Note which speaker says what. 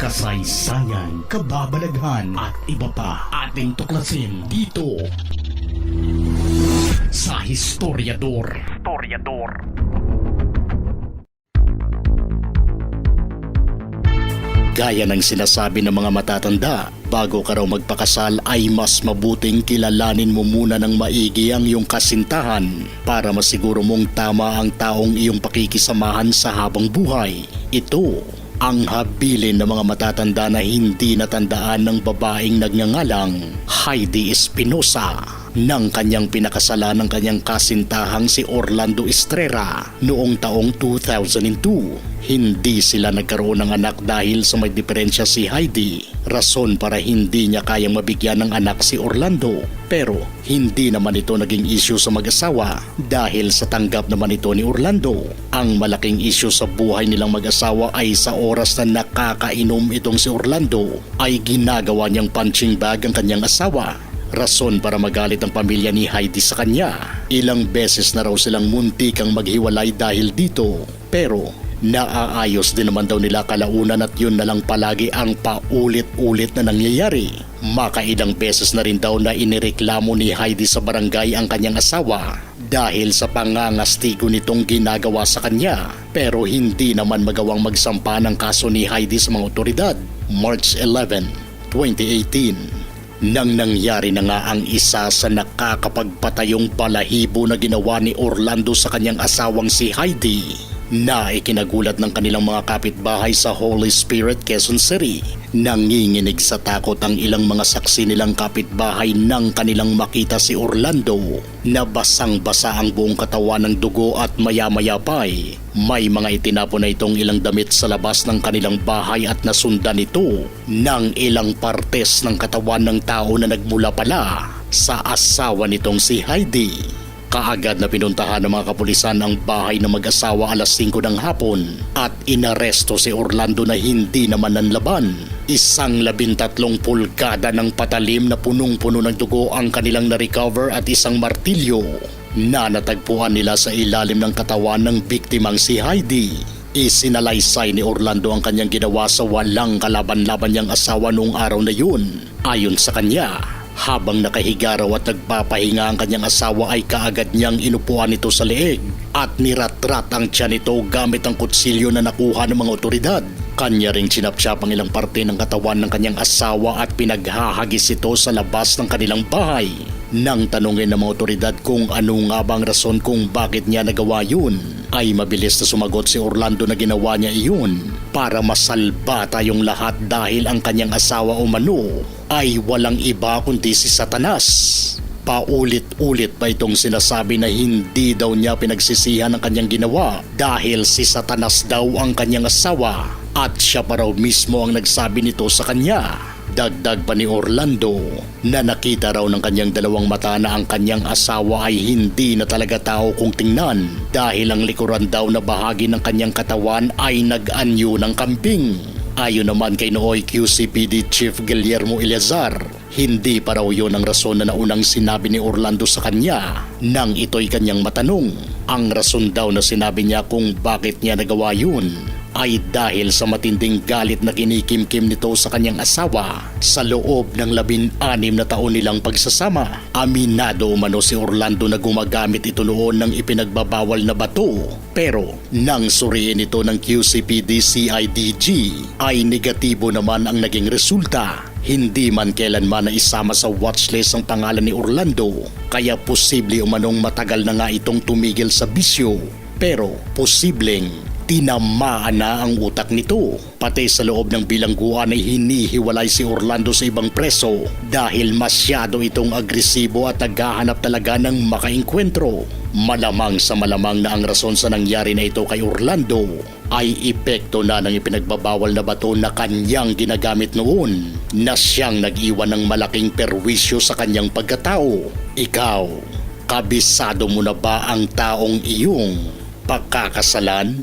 Speaker 1: kasaysayan, kababalaghan at iba pa ating tuklasin dito sa Historiador. Historiador. Gaya ng sinasabi ng mga matatanda, bago ka raw magpakasal ay mas mabuting kilalanin mo muna ng maigi ang iyong kasintahan para masiguro mong tama ang taong iyong pakikisamahan sa habang buhay. Ito ang habilin ng mga matatanda na hindi natandaan ng babaeng nagngangalang Heidi Espinosa ng kanyang pinakasalan ng kanyang kasintahang si Orlando Estrera noong taong 2002. Hindi sila nagkaroon ng anak dahil sa may diferensya si Heidi. Rason para hindi niya kayang mabigyan ng anak si Orlando. Pero hindi naman ito naging issue sa mag-asawa dahil sa tanggap naman ito ni Orlando. Ang malaking issue sa buhay nilang mag-asawa ay sa oras na nakakainom itong si Orlando ay ginagawa niyang punching bag ang kanyang asawa Rason para magalit ang pamilya ni Heidi sa kanya. Ilang beses na raw silang muntik ang maghiwalay dahil dito. Pero naaayos din naman daw nila kalaunan at yun na lang palagi ang paulit-ulit na nangyayari. Makailang beses na rin daw na inireklamo ni Heidi sa barangay ang kanyang asawa dahil sa pangangastigo nitong ginagawa sa kanya. Pero hindi naman magawang magsampa ng kaso ni Heidi sa mga otoridad. March 11, 2018 nang nangyari na nga ang isa sa nakakapagpatayong balahibo na ginawa ni Orlando sa kanyang asawang si Heidi na ikinagulat ng kanilang mga kapitbahay sa Holy Spirit, Quezon City. Nanginginig sa takot ang ilang mga saksi nilang kapitbahay nang kanilang makita si Orlando na basang-basa ang buong katawan ng dugo at maya-maya pa'y may mga itinapon na itong ilang damit sa labas ng kanilang bahay at nasundan ito ng ilang partes ng katawan ng tao na nagmula pala sa asawa nitong si Heidi. Kaagad na pinuntahan ng mga kapulisan ang bahay ng mag-asawa alas 5 ng hapon at inaresto si Orlando na hindi naman nanlaban. Isang labintatlong pulgada ng patalim na punong-puno ng dugo ang kanilang na-recover at isang martilyo na natagpuan nila sa ilalim ng katawan ng biktimang si Heidi. Isinalaysay ni Orlando ang kanyang ginawa sa walang kalaban-laban niyang asawa noong araw na yun. Ayon sa kanya, habang nakahiga raw at nagpapahinga ang kanyang asawa ay kaagad niyang inupuan ito sa leeg at niratrat ang tiyan nito gamit ang kutsilyo na nakuha ng mga otoridad. Kanya ring sinapsyap ang ilang parte ng katawan ng kanyang asawa at pinaghahagis ito sa labas ng kanilang bahay. Nang tanungin ng mga otoridad kung ano nga bang rason kung bakit niya nagawa yun, ay mabilis na sumagot si Orlando na ginawa niya iyon para masalba tayong lahat dahil ang kanyang asawa o mano ay walang iba kundi si Satanas. Paulit-ulit pa itong sinasabi na hindi daw niya pinagsisihan ang kanyang ginawa dahil si Satanas daw ang kanyang asawa at siya pa raw mismo ang nagsabi nito sa kanya. Dagdag pa ni Orlando na nakita raw ng kanyang dalawang mata na ang kanyang asawa ay hindi na talaga tao kung tingnan dahil ang likuran daw na bahagi ng kanyang katawan ay nag-anyo ng kambing. Ayon naman kay Nooy QCPD Chief Guillermo Eleazar, hindi pa raw yun ang rason na naunang sinabi ni Orlando sa kanya nang ito'y kanyang matanong. Ang rason daw na sinabi niya kung bakit niya nagawa yun ay dahil sa matinding galit na kinikimkim nito sa kanyang asawa sa loob ng labin-anim na taon nilang pagsasama. Aminado umano si Orlando na gumagamit ito noon ng ipinagbabawal na bato pero nang suriin ito ng QCPD CIDG ay negatibo naman ang naging resulta. Hindi man kailanman na isama sa watchlist ang pangalan ni Orlando kaya posible umanong matagal na nga itong tumigil sa bisyo pero posibleng tinamaan na ang utak nito. Pati sa loob ng bilangguan ay hinihiwalay si Orlando sa ibang preso dahil masyado itong agresibo at naghahanap talaga ng makainkwentro. Malamang sa malamang na ang rason sa nangyari na ito kay Orlando ay epekto na ng ipinagbabawal na bato na kanyang ginagamit noon na siyang nag-iwan ng malaking perwisyo sa kanyang pagkatao. Ikaw, kabisado mo na ba ang taong iyong pagkakasalan?